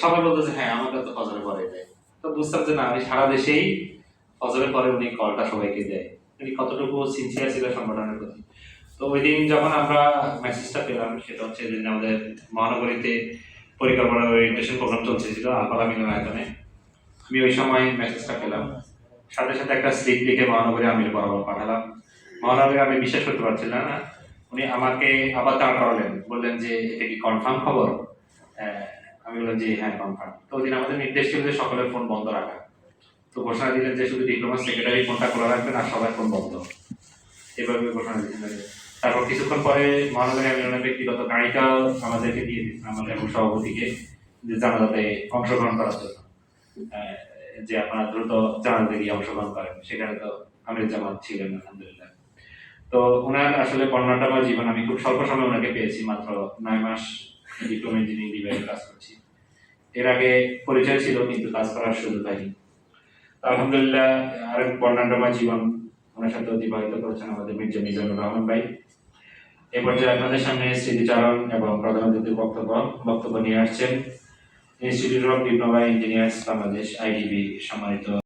সবাই বলতেছে হ্যাঁ আমাকে তো ফজরের পরে দেয়। তো বুঝতাম যে না, আমি সারা দেশেই ফজরের পরে উনি কলটা সবাইকে দেয়। উনি কতটুকু সিনসিয়ার ছিল সংগঠনের প্রতি। তো ওই দিন যখন আমরা মেসেজটা পেলাম, সেটা হচ্ছে যে আমাদের মহানগরীতে পরিকল্পনা ওরিয়েন্টেশন প্রোগ্রাম চলছিল আলপালা মিলনায়তনে আমি ওই সময় মেসেজটা পেলাম। সাথে সাথে একটা স্লিপ লিখে মহানগরী আমির বরাবর পাঠালাম। মহানগরী আমি বিশ্বাস করতে পারছিলাম না। উনি আমাকে আবার দাঁড় করালেন। বললেন যে, এটা কি কনফার্ম খবর? আমি বললাম যে হ্যাঁ কনফার্ম তো ওই দিন আমাদের নির্দেশ ছিল যে সকলের ফোন বন্ধ রাখা। তো ঘোষণা দিলেন যে শুধু ডিপ্লোমা সেক্রেটারি ফোনটা খোলা রাখবেন আর সবার ফোন বন্ধ। এভাবে ঘোষণা দিলেন। তারপর কিছুক্ষণ পরে মহানগরী আন্দোলনের ব্যক্তিগত গাড়িটাও আমাদেরকে দিয়ে দিচ্ছেন আমাদের এবং সভাপতিকে, যে জানাজাতে অংশগ্রহণ করার জন্য। যে আপনারা দ্রুত জানাজাতে গিয়ে অংশগ্রহণ করেন, সেখানে তো আমির জামাত ছিলেন, আলহামদুলিল্লাহ। তো ওনার আসলে বর্ণাঢ্যময় জীবন, আমি খুব স্বল্প সময় ওনাকে পেয়েছি, মাত্র নয় মাস ডিপ্লোমা ইঞ্জিনিয়ারিং বিভাগে কাজ করছি। এর আগে পরিচয় ছিল, কিন্তু কাজ করার সুযোগ হয়নি আলহামদুলিল্লাহ, আরেক বর্ণাঢ্যময় জীবন ওনার সাথে অতিবাহিত করেছেন আমাদের মির্জা মিজানুর রহমান ভাই। এ পর্যায়ে আপনাদের সামনে স্মৃতিচারণ এবং প্রধান অতিথির বক্তব্য বক্তব্য নিয়ে আসছেন। Institute of diploma engineers, Bangladesh, IDB সম্মানিত